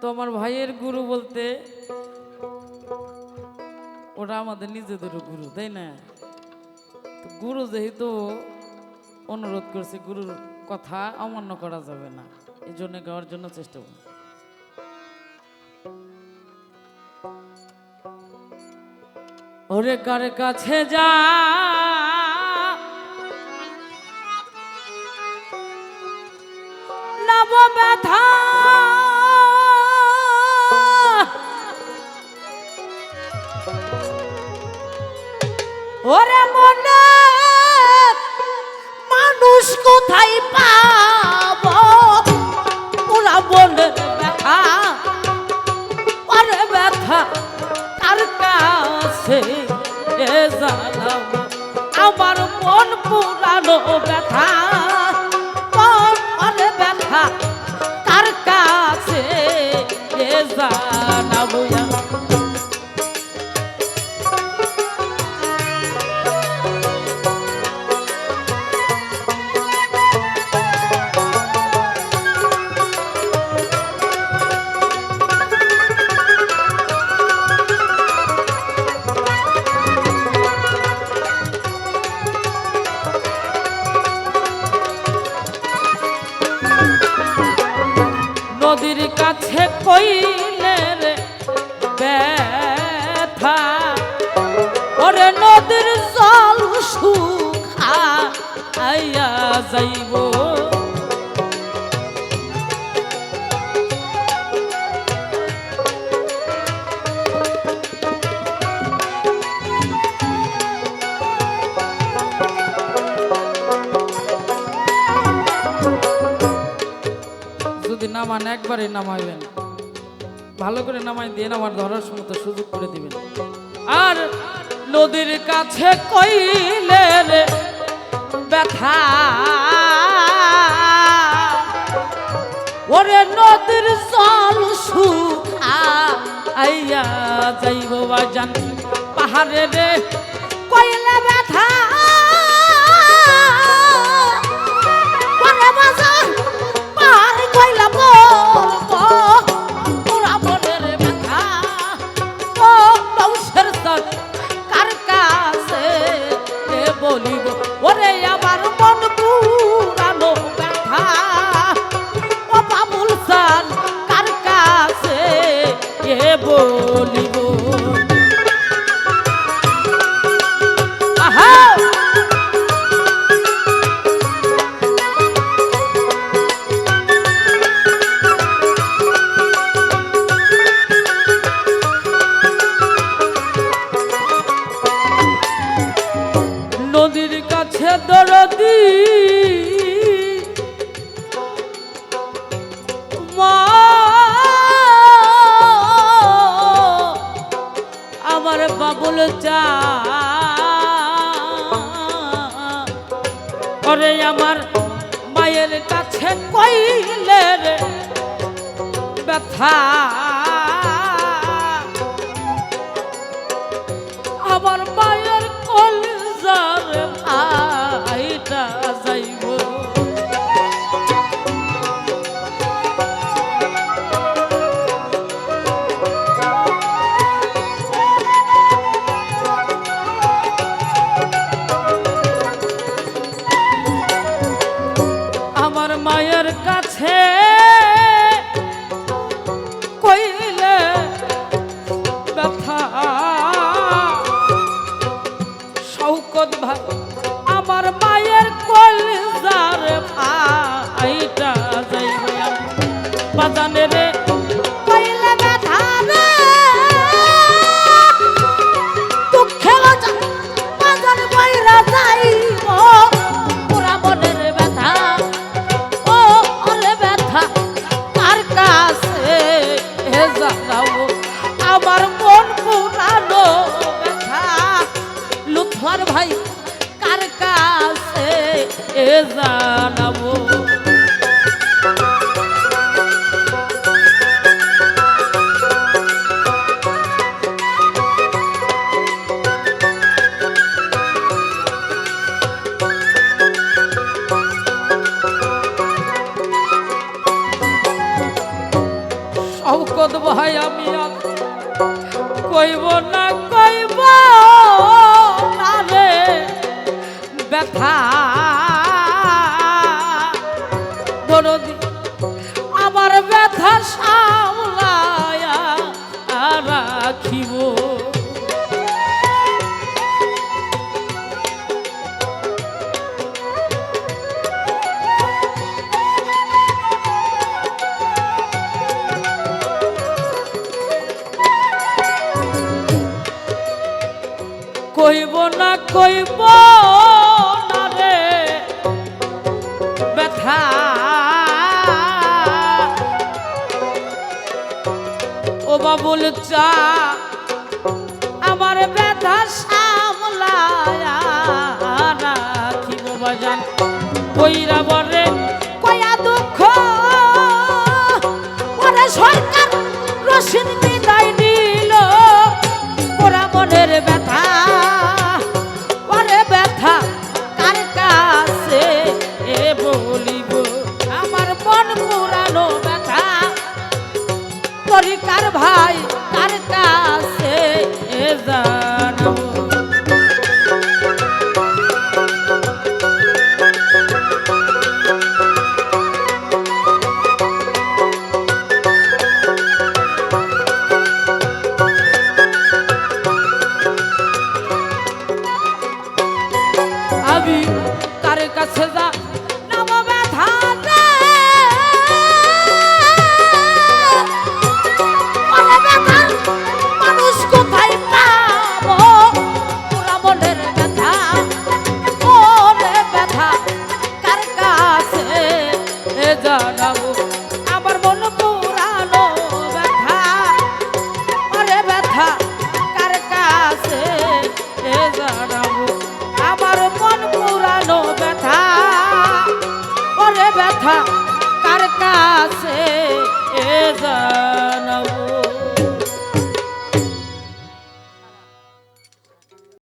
তো আমার ভাইয়ের গুরু বলতে ওটা আমাদের নিজেদেরও গুরু, তাই না? গুরু যেহেতু অনুরোধ করছে, গুরুর কথা অমান্য করা যাবে না। এই জন্য গাওয়ার জন্য চেষ্টা করব। ওরে কার কাছে যা নব ব্যথা নদীর কাছে কইলে রে ব্যথা। ওরে নদীর জল সুখা আইয়া যাইব। নামান, একবারে নামাইবেন। ভালো করে নামাই দিয়ে আমার ধরার মতো সুযোগ করে দিবেন। আর নদীর কাছে কইলে ব্যথা। ওরে নদীর জল সুখা আইয়া যাইব বাজান। পাহাড়ে কইলে ব্যথা। এ বলিব। আমার ওরে আমার মায়ের কাছে কইলে রে ব্যথা। মায়ের কাছে কইলে ব্যথা। শৌকত ভাই আমার ভাই কার কাছে এ জানাব? শওকত ভাই আমি কইব না রাখিব। কইব না কইব ও বাবুল চা আমার ব্যথা সামলায় কইরা বরে কয়া দুঃখ সরকার রসিদ সরকার ভাই কার কাছে যা 他